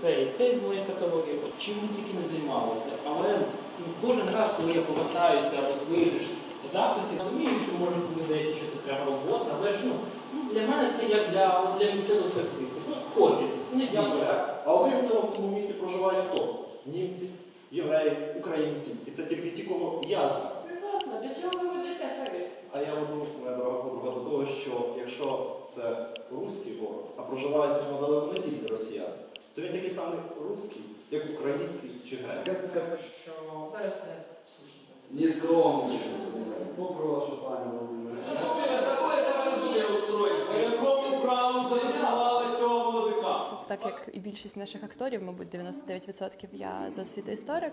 це і це з моєї каталоги, от чим ми тільки не займалися. Але ну, кожен раз, коли я повертаюся або з вижиш записів, розумію, що може комусь здається, що це прямо робота, але ж ну, ну, для мене це як для, для місцевих таксистів. Ну, хобі, не. А цього, в цьому місті проживають хто? Німці, євреї, українці. І це тільки ті, кого я знаю. Прекрасно, для чого ви ведете тариф? А я веду, моя дорога подруга, до того, що якщо це руський город, а проживають ньому далеко не тільки росіяни, то він такий самий руський, як український чи грецький. Що зараз не слушно. Ні слова нічого. Попрошу, пані Володимире. Цього молодика? Так як і більшість наших акторів, мабуть, 99% я за освітою історик,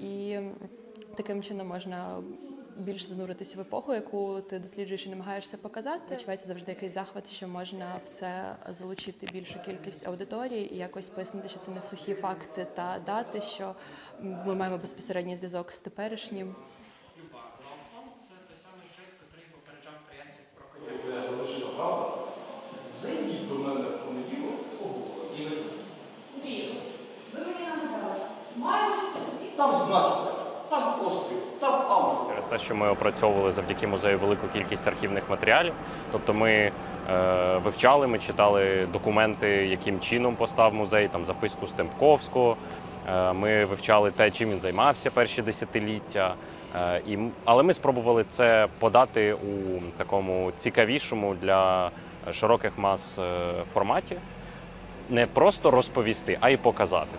і таким чином можна більш зануритися в епоху, яку ти досліджуєш і намагаєшся показати. Відчувається завжди якийсь захват, що можна в це залучити більшу кількість аудиторії і якось пояснити, що це не сухі факти та дати, що ми маємо безпосередній зв'язок з теперішнім. Зайдіть до мене в понеділок, поговоримо. Вірю. Ви мені нагадали. Маю Там знаки, там острів, там амфора. Те, що ми опрацьовували завдяки музею велику кількість архівних матеріалів. Тобто ми е, вивчали, ми читали документи, яким чином постав музей, там записку Стемпковського. Е, ми вивчали те, чим він займався перші десятиліття. Е, і, але ми спробували це подати у такому цікавішому для широких мас е, форматі. Не просто розповісти, а й показати.